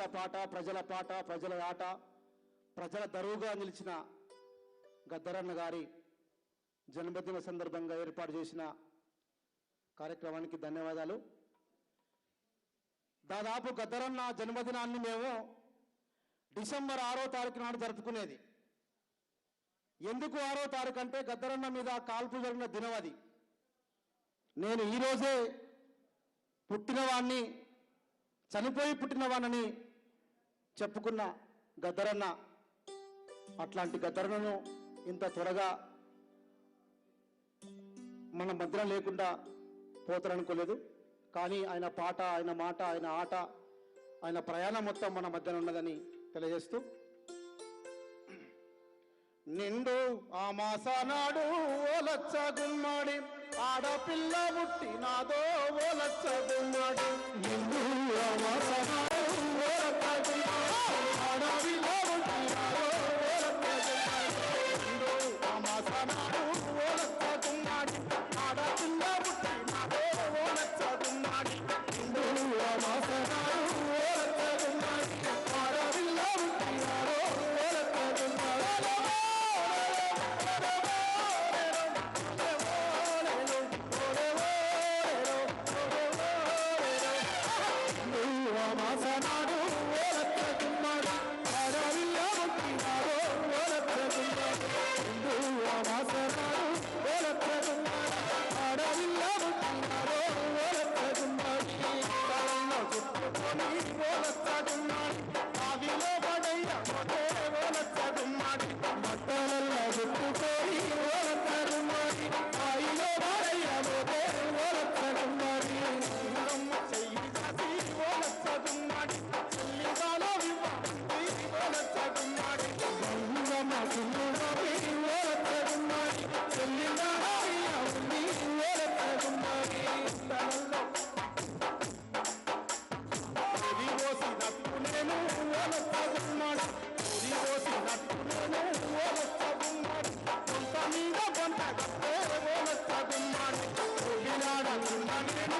ప్రజల పాట ప్రజల పాట ప్రజల ఆట ప్రజల దరువుగా నిలిచిన గద్దరన్న గారి జన్మదిన సందర్భంగా ఏర్పాటు చేసిన కార్యక్రమానికి ధన్యవాదాలు. దాదాపు గద్దరన్న జన్మదినాన్ని మేము డిసెంబర్ ఆరో తారీఖు నాడు జరుపుకునేది. ఎందుకు ఆరో తారీఖు అంటే గద్దరన్న మీద కాల్పు జరిగిన దినం అది. నేను ఈరోజే పుట్టినవాణ్ణి చనిపోయి పుట్టినవాణ్ణని చెప్పుకున్న గద్దరన్న అట్లాంటి గద్దరన్నను ఇంత త్వరగా మన మధ్యన లేకుండా పోతారనుకోలేదు. కానీ ఆయన పాట ఆయన మాట ఆయన ఆట ఆయన ప్రయాణం మొత్తం మన మధ్యన ఉన్నదని తెలియజేస్తూ నిండు ఆ మాసనాడు ఓలచ్చ గుమ్మడి ఆడపిల్ల పుట్టినాదో ఓలచ్చ గుమ్మడి నిండు ఆ మాసనాడు ఒడినాడకుండా నేను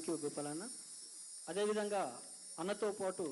థ్యాంక్ యూ గోపాలన్న అదేవిధంగా అన్నతో పాటు